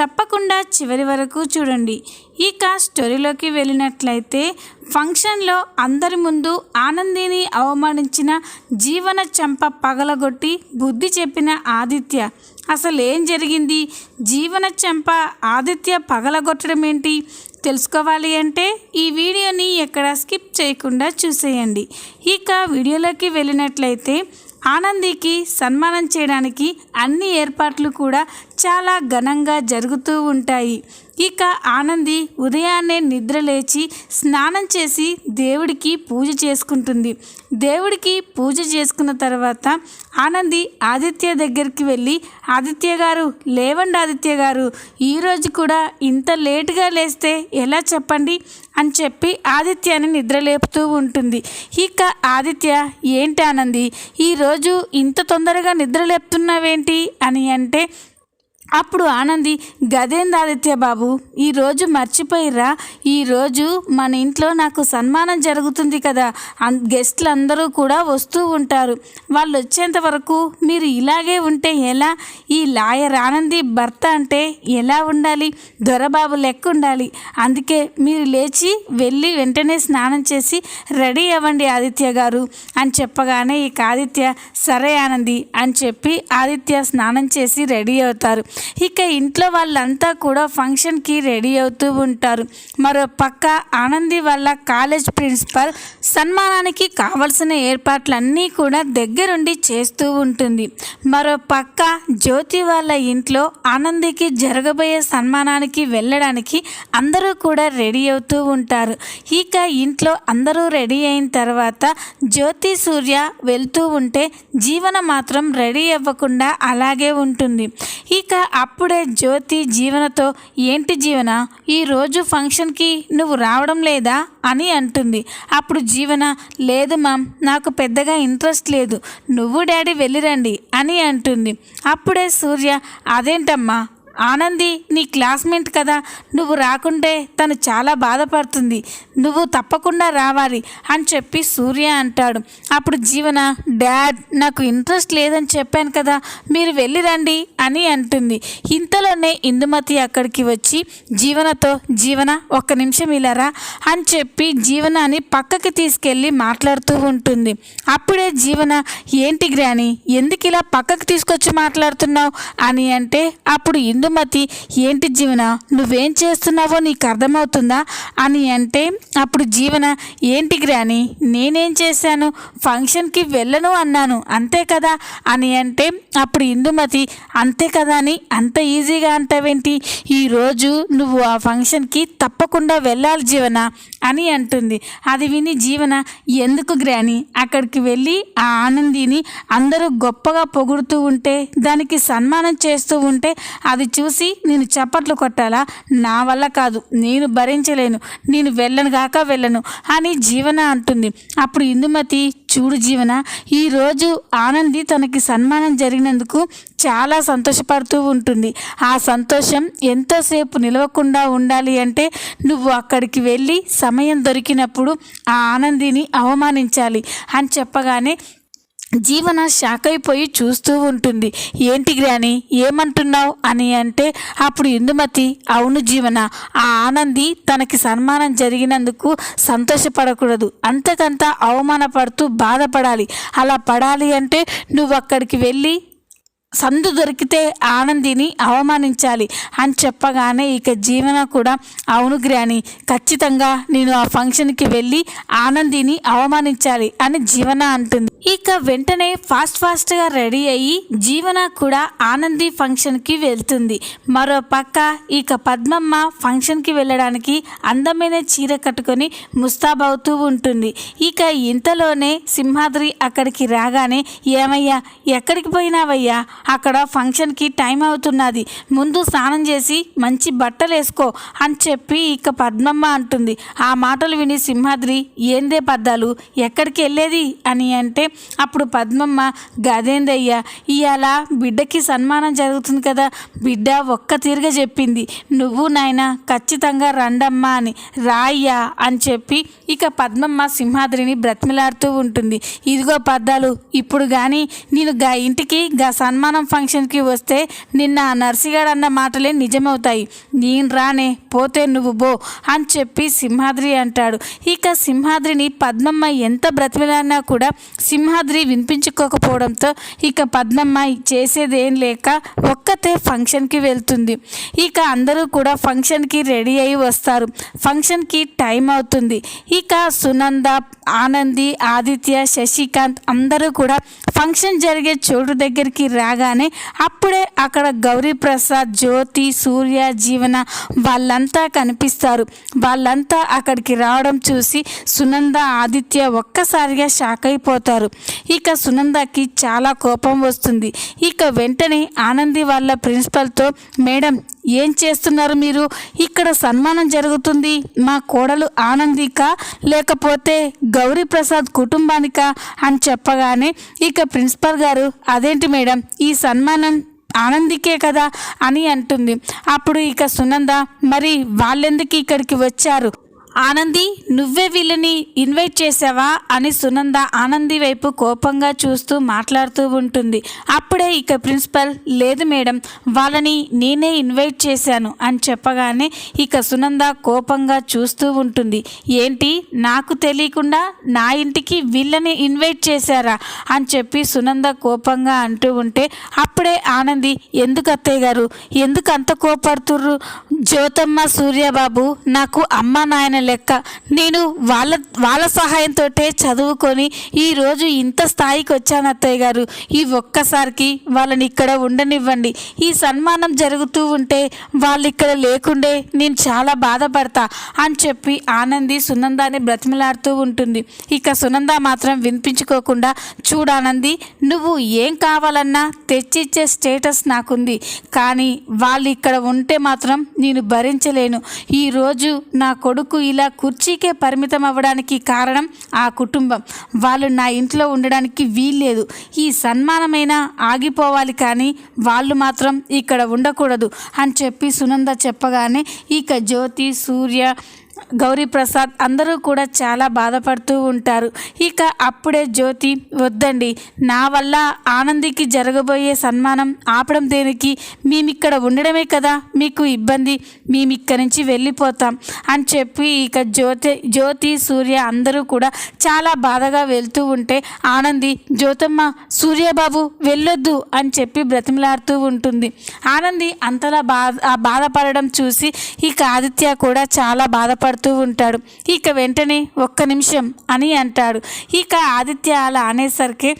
తప్పకుండా చివరి వరకు చూడండి. ఇక స్టోరీలోకి వెళ్ళినట్లయితే ఫంక్షన్లో అందరి ముందు ఆనందిని అవమానించిన జీవన చెంప పగలగొట్టి బుద్ధి చెప్పిన ఆదిత్య. అసలు ఏం జరిగింది? జీవన చెంప ఆదిత్య పగలగొట్టడం ఏంటి? తెలుసుకోవాలి అంటే ఈ వీడియోని ఎక్కడ స్కిప్ చేయకుండా చూసేయండి. ఇక వీడియోలోకి వెళ్ళినట్లయితే ఆనందికి సన్మానం చేయడానికి అన్ని ఏర్పాట్లు కూడా చాలా ఘనంగా జరుగుతూ ఉంటాయి. ఇక ఆనంది ఉదయాన్నే నిద్ర లేచి స్నానం చేసి దేవుడికి పూజ చేసుకుంటుంది. దేవుడికి పూజ చేసుకున్న తర్వాత ఆనంది ఆదిత్య దగ్గరికి వెళ్ళి ఆదిత్య గారు లేవండి ఆదిత్య గారు ఈరోజు కూడా ఇంత లేటుగా లేస్తే ఎలా చెప్పండి? అని చెప్పి ఆదిత్యని నిద్రలేపుతూ ఉంటుంది. ఇక ఆదిత్య ఏంటి ఆనంది ఈరోజు ఇంత తొందరగా నిద్రలేపుతున్నావేంటి? అని అంటే అప్పుడు ఆనంది గదేందాదిత్య ఆదిత్య బాబు ఈరోజు మర్చిపోయిర్రా. ఈరోజు మన ఇంట్లో నాకు సన్మానం జరుగుతుంది కదా. గెస్ట్లు అందరూ కూడా వస్తూ ఉంటారు. వాళ్ళు వచ్చేంత వరకు మీరు ఇలాగే ఉంటే ఎలా? ఈ లాయర్ ఆనంది భర్త అంటే ఎలా ఉండాలి? దొరబాబు లెక్క ఉండాలి. అందుకే మీరు లేచి వెళ్ళి వెంటనే స్నానం చేసి రెడీ అవ్వండి ఆదిత్య గారు. అని చెప్పగానే ఇక ఆదిత్య సరే ఆనంది అని చెప్పి ఆదిత్య స్నానం చేసి రెడీ అవుతారు. ఇక ఇంట్లో వాళ్ళంతా కూడా ఫంక్షన్కి రెడీ అవుతూ ఉంటారు. మరో పక్క ఆనంది వాళ్ళ కాలేజ్ ప్రిన్సిపల్ సన్మానానికి కావలసిన ఏర్పాట్లన్నీ కూడా దగ్గరుండి చేస్తూ ఉంటుంది. మరో పక్క జ్యోతి వాళ్ళ ఇంట్లో ఆనందికి జరగబోయే సన్మానానికి వెళ్ళడానికి అందరూ కూడా రెడీ అవుతూ ఉంటారు. ఇక ఇంట్లో అందరూ రెడీ అయిన తర్వాత జ్యోతి సూర్య వెళ్తూ ఉంటే జీవన మాత్రం రెడీ అవ్వకుండా అలాగే ఉంటుంది. ఇక అప్పుడే జ్యోతి జీవనతో ఏంటి జీవన? ఈరోజు ఫంక్షన్కి నువ్వు రావడం లేదా? అని అంటుంది. అప్పుడు జీవన లేదు మామ్ నాకు పెద్దగా ఇంట్రెస్ట్ లేదు. నువ్వు డాడీ వెళ్ళిరండి అని అంటుంది. అప్పుడే సూర్య అదేంటమ్మా? ఆనంది నీ క్లాస్మేట్ కదా నువ్వు రాకుంటే తను చాలా బాధపడుతుంది. నువ్వు తప్పకుండా రావాలి అని చెప్పి సూర్య అంటాడు. అప్పుడు జీవన డాడ్ నాకు ఇంట్రెస్ట్ లేదని చెప్పాను కదా మీరు వెళ్ళి రండి అని అంటుంది. ఇంతలోనే ఇందుమతి అక్కడికి వచ్చి జీవనతో జీవన ఒక్క నిమిషం ఇలారా అని చెప్పి జీవనాన్ని పక్కకి తీసుకెళ్ళి మాట్లాడుతూ ఉంటుంది. అప్పుడే జీవన ఏంటి గ్రాని ఎందుకు ఇలా పక్కకి తీసుకొచ్చి మాట్లాడుతున్నావు? అని అంటే అప్పుడు ఇందుమతి ఏంటి జీవన నువ్వేం చేస్తున్నావో నీకు అర్థమవుతుందా? అని అంటే అప్పుడు జీవన ఏంటి గ్రాని నేనేం చేశాను? ఫంక్షన్కి వెళ్ళను అన్నాను అంతే కదా? అని అంటే అప్పుడు ఇందుమతి అంతే కదా అని అంత ఈజీగా అంటావేంటి? ఈరోజు నువ్వు ఆ ఫంక్షన్కి తప్పకుండా వెళ్ళాలి జీవన అని అంటుంది. అది విని జీవన ఎందుకు గ్రాని అక్కడికి వెళ్ళి ఆ ఆనందిని అందరూ గొప్పగా పొగుడుతూ ఉంటే దానికి సన్మానం చేస్తూ ఉంటే అది చూసి నేను చప్పట్లు కొట్టాలా? నా వల్ల కాదు నేను భరించలేను నేను వెళ్ళను గాక వెళ్ళను అని జీవన అంటుంది. అప్పుడు ఇందుమతి చూడు జీవన ఈరోజు ఆనంది తనకి సన్మానం జరిగినందుకు చాలా సంతోషపడుతూ ఉంటుంది. ఆ సంతోషం ఎంతోసేపు నిలవకుండా ఉండాలి అంటే నువ్వు అక్కడికి వెళ్ళి సమయం దొరికినప్పుడు ఆ ఆనందిని అవమానించాలి అని చెప్పగానే జీవన షాక్ అయిపోయి చూస్తూ ఉంటుంది. ఏంటి గ్రాని? ఏమంటున్నావు? అని అంటే అప్పుడు ఇందుమతి అవును జీవన ఆ ఆనంది తనకి సన్మానం జరిగినందుకు సంతోషపడకూడదు. అంతకంతా అవమానపడుతూ బాధపడాలి. అలా పడాలి అంటే నువ్వు అక్కడికి వెళ్ళి సందు దొరికితే ఆనందిని అవమానించాలి అని చెప్పగానే ఇక జీవన కూడా అవును గ్రాని ఖచ్చితంగా నేను ఆ ఫంక్షన్కి వెళ్ళి ఆనందిని అవమానించాలి అని జీవన అంటుంది. ఇక వెంటనే ఫాస్ట్ ఫాస్ట్గా రెడీ అయ్యి జీవన కూడా ఆనంది ఫంక్షన్కి వెళ్తుంది. మరో పక్క ఇక పద్మమ్మ ఫంక్షన్కి వెళ్ళడానికి అందమైన చీర కట్టుకొని ముస్తాబవుతూ ఉంటుంది. ఇక ఇంతలోనే సింహాద్రి అక్కడికి రాగానే ఏమయ్యా ఎక్కడికి పోయినావయ్యా? అక్కడ ఫంక్షన్కి టైం అవుతున్నది. ముందు స్నానం చేసి మంచి బట్టలు వేసుకో అని చెప్పి ఇక పద్మమ్మ అంటుంది. ఆ మాటలు విని సింహాద్రి ఏందే పద్దాలు? ఎక్కడికి వెళ్ళేది? అని అంటే అప్పుడు పద్మమ్మ గదేందయ్యా ఇవాళ బిడ్డకి సన్మానం జరుగుతుంది కదా బిడ్డ ఒక్క తీరుగా చెప్పింది. నువ్వు నాయన ఖచ్చితంగా రండమ్మా అని రాయ్యా అని చెప్పి ఇక పద్మమ్మ సింహాద్రిని బ్రతిమిలాడుతూ ఉంటుంది. ఇదిగో పద్దాలు ఇప్పుడు కానీ నేను గా ఇంటికి గా సన్మానం ఫంక్షన్కి వస్తే నిన్న ఆ నర్సిగాడు అన్న మాటలే నిజమవుతాయి. నేను రానే పోతే నువ్వు బో అని చెప్పి సింహాద్రి అంటాడు. ఇక సింహాద్రిని పద్మమ్మ ఎంత బ్రతిమిలాడినా కూడా సింహాద్రి వినిపించుకోకపోవడంతో ఇక పద్మమ్మ చేసేదేం లేక ఒక్కతే ఫంక్షన్కి వెళ్తుంది. ఇక అందరూ కూడా ఫంక్షన్కి రెడీ అయి వస్తారు. ఫంక్షన్కి టైం అవుతుంది. ఇక సునంద ఆనంది ఆదిత్య శశికాంత్ అందరూ కూడా ఫంక్షన్ జరిగే చోటు దగ్గరికి రాగా రాగానే అప్పుడే అక్కడ గౌరీప్రసాద్ జ్యోతి సూర్య జీవన వాళ్ళంతా కనిపిస్తారు. వాళ్ళంతా అక్కడికి రావడం చూసి సునంద ఆదిత్య ఒక్కసారిగా షాక్ అయిపోతారు. ఇక సునందకి చాలా కోపం వస్తుంది. ఇక వెంటనే ఆనంది వాళ్ళ ప్రిన్సిపల్తో మేడం ఏం చేస్తున్నారు మీరు? ఇక్కడ సన్మానం జరుగుతుంది. మా కోడలు ఆనందిక లేకపోతే గౌరీ ప్రసాద్ కుటుంబానికా అని చెప్పగానే ఇక ప్రిన్సిపల్ గారు అదేంటి మేడం ఈ సన్మానం ఆనందికే కదా అని అంటుంది. అప్పుడు ఇక సునంద మరి వాళ్ళెందుకు ఇక్కడికి వచ్చారు? ఆనంది నువ్వే వీళ్ళని ఇన్వైట్ చేసావా? అని సునంద ఆనంది వైపు కోపంగా చూస్తూ మాట్లాడుతూ ఉంటుంది. అప్పుడే ఇక ప్రిన్సిపల్ లేదు మేడం వాళ్ళని నేనే ఇన్వైట్ చేశాను అని చెప్పగానే ఇక సునంద కోపంగా చూస్తూ ఉంటుంది. ఏంటి? నాకు తెలియకుండా నా ఇంటికి వీళ్ళని ఇన్వైట్ చేశారా? అని చెప్పి సునంద కోపంగా అంటూ ఉంటే అప్పుడే ఆనంది ఎందుకు అత్తయ్య గారు? ఎందుకు అంత కోపడుతుర్రు? జ్యోతమ్మ సూర్యబాబు నాకు అమ్మ నాయన లెక్క. నేను వాళ్ళ వాళ్ళ సహాయంతో చదువుకొని ఈరోజు ఇంత స్థాయికి వచ్చాను అత్తయ్య గారు. ఈ ఒక్కసారికి వాళ్ళని ఇక్కడ ఉండనివ్వండి. ఈ సన్మానం జరుగుతూ ఉంటే వాళ్ళు ఇక్కడ లేకుండే నేను చాలా బాధపడతా అని చెప్పి ఆనంది సునందాన్ని బ్రతిమలాడుతూ ఉంటుంది. ఇక సునంద మాత్రం వినిపించుకోకుండా చూడానంది నువ్వు ఏం కావాలన్నా తెచ్చిచ్చే స్టేటస్ నాకుంది. కానీ వాళ్ళు ఇక్కడ ఉంటే మాత్రం నేను భరించలేను. ఈరోజు నా కొడుకు ఇలా కుర్చీకే పరిమితం అవ్వడానికి కారణం ఆ కుటుంబం. వాళ్ళు నా ఇంట్లో ఉండడానికి వీల్లేదు. ఈ సన్మానమైనా ఆగిపోవాలి కానీ వాళ్ళు మాత్రం ఇక్కడ ఉండకూడదు అని చెప్పి సునంద చెప్పగానే ఇక జ్యోతి సూర్య గౌరీప్రసాద్ అందరూ కూడా చాలా బాధపడుతూ ఉంటారు. ఇక అప్పుడే జ్యోతి వద్దండి నా వల్ల ఆనందికి జరగబోయే సన్మానం ఆపడం దేనికి? మేమిక్కడ ఉండడమే కదా మీకు ఇబ్బంది. మేము ఇక్కడి నుంచి వెళ్ళిపోతాం. అని చెప్పి ఇక జ్యోతి జ్యోతి సూర్య అందరూ కూడా చాలా బాధగా వెళ్తూ ఉంటే ఆనంది జ్యోతమ్మ సూర్యబాబు వెళ్ళొద్దు అని చెప్పి బ్రతిమలాడుతూ ఉంటుంది. ఆనంది అంతలా బాధ బాధపడడం చూసి ఇక ఆదిత్య కూడా చాలా బాధపడు మాట్లాడుతూ ఉంటాడు. ఇక వెంటనే ఒక్క నిమిషం అని అంటాడు. ఇక ఆదిత్య అలా అనేసరికి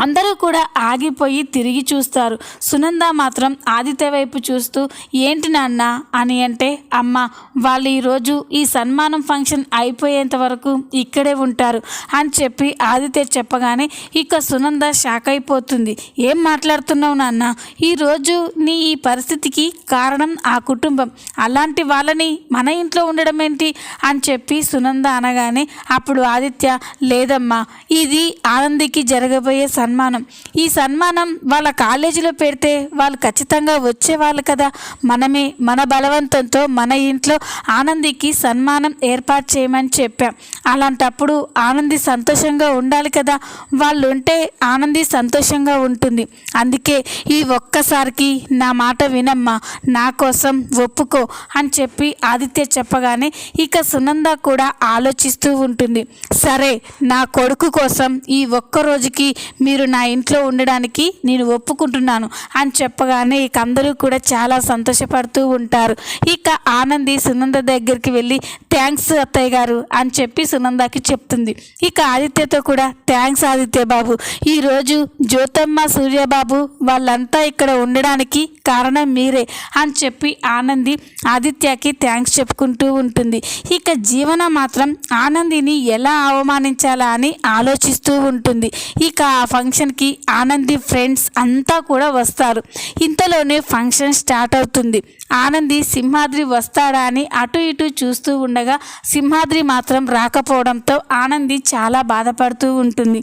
అందరూ కూడా ఆగిపోయి తిరిగి చూస్తారు. సునంద మాత్రం ఆదిత్య వైపు చూస్తూ ఏంటి నాన్న అని అంటే అమ్మ వాళ్ళు ఈరోజు ఈ సన్మానం ఫంక్షన్ అయిపోయేంత వరకు ఇక్కడే ఉంటారు అని చెప్పి ఆదిత్య చెప్పగానే ఇక సునంద షాక్ అయిపోతుంది. ఏం మాట్లాడుతున్నావు నాన్న? ఈరోజు నీ ఈ పరిస్థితికి కారణం ఆ కుటుంబం. అలాంటి వాళ్ళని మన ఇంట్లో ఉండడం ఏంటి? అని చెప్పి సునంద అనగానే అప్పుడు ఆదిత్య లేదమ్మా ఇది ఆనందికి జరగబోయే సన్మానం. ఈ సన్మానం వాళ్ళ కాలేజీలో పెడితే వాళ్ళు ఖచ్చితంగా వచ్చేవాళ్ళు కదా. మనమే మన బలవంతంతో మన ఇంట్లో ఆనందికి సన్మానం ఏర్పాటు చేయమని చెప్పాం. అలాంటప్పుడు ఆనంది సంతోషంగా ఉండాలి కదా. వాళ్ళు ఉంటే ఆనంది సంతోషంగా ఉంటుంది. అందుకే ఈ ఒక్కసారికి నా మాట వినమ్మా. నా కోసం ఒప్పుకో అని చెప్పి ఆదిత్య చెప్పగానే ఇక సునంద కూడా ఆలోచిస్తూ ఉంటుంది. సరే నా కొడుకు కోసం ఈ ఒక్క రోజుకి మీ మీరు నా ఇంట్లో ఉండడానికి నేను ఒప్పుకుంటున్నాను అని చెప్పగానే ఇక అందరూ కూడా చాలా సంతోషపడుతూ ఉంటారు. ఇక ఆనంది సునంద దగ్గరికి వెళ్ళి థ్యాంక్స్ అత్తయ్య గారు అని చెప్పి సునందకి చెప్తుంది. ఇక ఆదిత్యతో కూడా థ్యాంక్స్ ఆదిత్య బాబు. ఈరోజు జ్యోతమ్మ సూర్యబాబు వాళ్ళంతా ఇక్కడ ఉండడానికి కారణం మీరే అని చెప్పి ఆనంది ఆదిత్యకి థ్యాంక్స్ చెప్పుకుంటూ ఉంటుంది. ఇక జీవన మాత్రం ఆనందిని ఎలా అవమానించాలా అని ఆలోచిస్తూ ఉంటుంది. ఇక ఆ ఫంక్షన్కి ఆనంది ఫ్రెండ్స్ అంతా కూడా వస్తారు. ఇంతలోనే ఫంక్షన్ స్టార్ట్ అవుతుంది. ఆనంది సింహాద్రి వస్తాడా అని అటు ఇటు చూస్తూ ఉండగా సింహాద్రి మాత్రం రాకపోవడంతో ఆనంది చాలా బాధపడుతూ ఉంటుంది.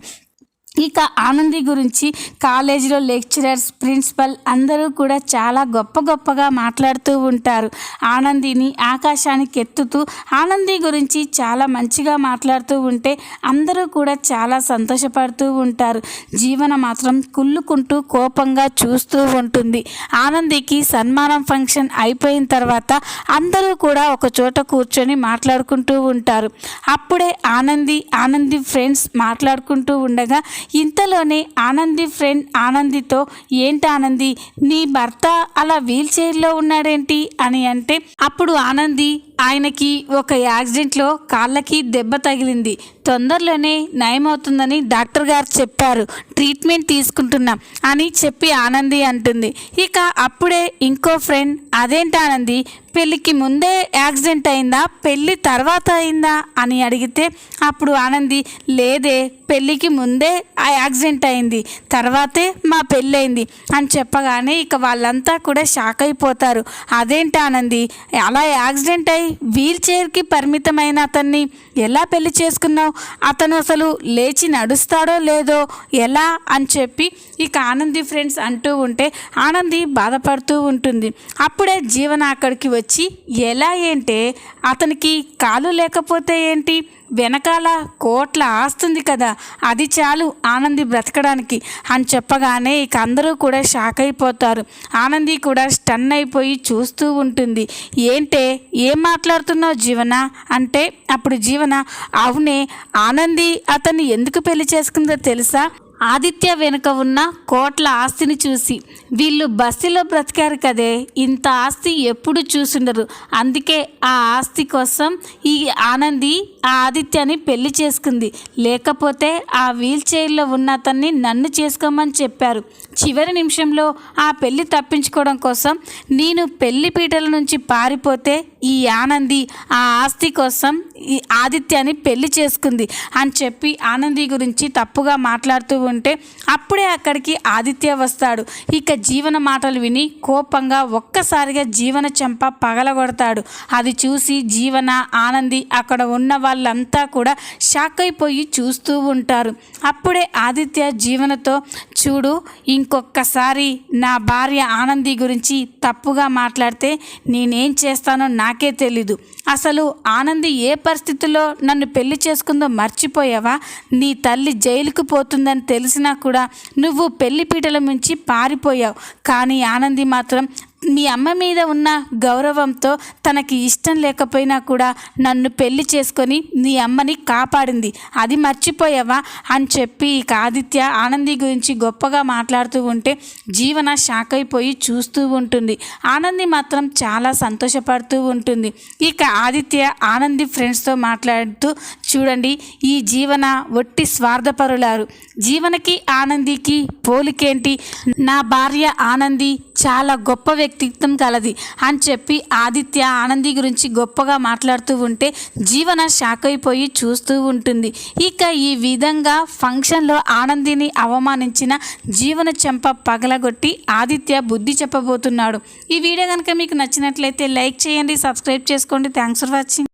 ఇక ఆనంది గురించి కాలేజీలో లెక్చరర్స్ ప్రిన్సిపల్ అందరూ కూడా చాలా గొప్ప గొప్పగా మాట్లాడుతూ ఉంటారు. ఆనందిని ఆకాశానికి ఎత్తుతూ ఆనంది గురించి చాలా మంచిగా మాట్లాడుతూ ఉంటే అందరూ కూడా చాలా సంతోషపడుతూ ఉంటారు. జీవన మాత్రం కుళ్ళుకుంటూ కోపంగా చూస్తూ ఉంటుంది. ఆనందికి సన్మానం ఫంక్షన్ అయిపోయిన తర్వాత అందరూ కూడా ఒక చోట కూర్చొని మాట్లాడుకుంటూ ఉంటారు. అప్పుడే ఆనంది ఆనంది ఫ్రెండ్స్ మాట్లాడుకుంటూ ఉండగా ఇంతలోనే ఆనంది ఫ్రెండ్ ఆనందితో ఏంటి ఆనంది? నీ భర్త అలా వీల్ చైర్లో ఉన్నాడేంటి? అని అంటే అప్పుడు ఆనంది ఆయనకి ఒక యాక్సిడెంట్లో కాళ్ళకి దెబ్బ తగిలింది. తొందరలోనే నయమవుతుందని డాక్టర్ గారు చెప్పారు. ట్రీట్మెంట్ తీసుకుంటున్నాం అని చెప్పి ఆనంది అంటుంది. ఇక అప్పుడే ఇంకో ఫ్రెండ్ అదేంటి ఆనంది పెళ్ళికి ముందే యాక్సిడెంట్ అయిందా పెళ్ళి తర్వాత అయిందా? అని అడిగితే అప్పుడు ఆనంది లేదే పెళ్ళికి ముందే ఆ యాక్సిడెంట్ అయింది తర్వాతే మా పెళ్ళయింది. అని చెప్పగానే ఇక వాళ్ళంతా కూడా షాక్ అయిపోతారు. అదేంటి ఆనంది అలా యాక్సిడెంట్ అయి వీల్ చైర్కి పరిమితమైన అతన్ని ఎలా పెళ్ళి చేసుకున్నావు? అతను అసలు లేచి నడుస్తాడో లేదో ఎలా? అని చెప్పి ఇక ఆనంది ఫ్రెండ్స్ అంటూ ఉంటే ఆనంది బాధపడుతూ ఉంటుంది. అప్పుడే జీవన అక్కడికి వచ్చి ఎలా ఏంటే? అతనికి కాలు లేకపోతే ఏంటి? వెనకాల కోట్ల ఆస్తుంది కదా అది చాలు ఆనంది బ్రతకడానికి అని చెప్పగానే ఇక అందరూ కూడా షాక్ అయిపోతారు. ఆనంది కూడా స్టన్ అయిపోయి చూస్తూ ఉంటుంది. ఏంటే ఏం మాట్లాడుతున్నావు జీవన? అంటే అప్పుడు జీవన అవునే ఆనంది అతన్ని ఎందుకు పెళ్ళి చేసుకుందో తెలుసా? ఆదిత్య వెనుక ఉన్న కోట్ల ఆస్తిని చూసి వీళ్ళు బస్సులో బ్రతికారు కదే ఇంత ఆస్తి ఎప్పుడు చూసుండరు. అందుకే ఆ ఆస్తి కోసం ఈ ఆనంది ఆ ఆదిత్యని పెళ్ళి చేసుకుంది. లేకపోతే ఆ వీల్ చైర్లో ఉన్న అతన్ని నన్ను చేసుకోమని చెప్పారు. చివరి నిమిషంలో ఆ పెళ్ళి తప్పించుకోవడం కోసం నేను పెళ్ళి పీటల నుంచి పారిపోతే ఈ ఆనంది ఆ ఆస్తి కోసం ఈ ఆదిత్యాన్ని పెళ్ళి చేసుకుంది అని చెప్పి ఆనంది గురించి తప్పుగా మాట్లాడుతూ ఉంటే అప్పుడే అక్కడికి ఆదిత్య వస్తాడు. ఇక జీవన మాటలు విని కోపంగా ఒక్కసారిగా జీవన చెంప పగలగొడతాడు. అది చూసి జీవన ఆనంది అక్కడ ఉన్న వాళ్ళంతా కూడా షాక్ అయిపోయి చూస్తూ ఉంటారు. అప్పుడే ఆదిత్య జీవనతో చూడు ఇంకొకసారి నా భార్య ఆనంది గురించి తప్పుగా మాట్లాడితే నేనేం చేస్తానో నా నాకే తెలీదు. అసలు ఆనంది ఏ పరిస్థితుల్లో నన్ను పెళ్ళి చేసుకుందో మర్చిపోయావా? నీ తల్లి జైలుకు పోతుందని తెలిసినా కూడా నువ్వు పెళ్ళి పీటల నుంచి పారిపోయావు. కానీ ఆనంది మాత్రం మీ అమ్మ మీద ఉన్న గౌరవంతో తనకి ఇష్టం లేకపోయినా కూడా నన్ను పెళ్ళి చేసుకొని నీ అమ్మని కాపాడింది. అది మర్చిపోయావా? అని చెప్పి ఇక ఆదిత్య ఆనంది గురించి గొప్పగా మాట్లాడుతూ ఉంటే జీవన షాక్ అయిపోయి చూస్తూ ఉంటుంది. ఆనంది మాత్రం చాలా సంతోషపడుతూ ఉంటుంది. ఇక ఆదిత్య ఆనంది ఫ్రెండ్స్తో మాట్లాడుతూ చూడండి ఈ జీవన ఒట్టి స్వార్థపరులారు. జీవనకి ఆనందికి పోలికేంటి? నా భార్య ఆనంది చాలా గొప్ప వ్యక్తిత్వం కలది అని చెప్పి ఆదిత్య ఆనంది గురించి గొప్పగా మాట్లాడుతూ ఉంటే జీవన షాక్ అయిపోయి చూస్తూ ఉంటుంది. ఇక ఈ విధంగా ఫంక్షన్లో ఆనందిని అవమానించిన జీవన చెంప పగలగొట్టి ఆదిత్య బుద్ధి చెప్పబోతున్నాడు. ఈ వీడియో కనుక మీకు నచ్చినట్లయితే లైక్ చేయండి సబ్స్క్రైబ్ చేసుకోండి. Thanks for watching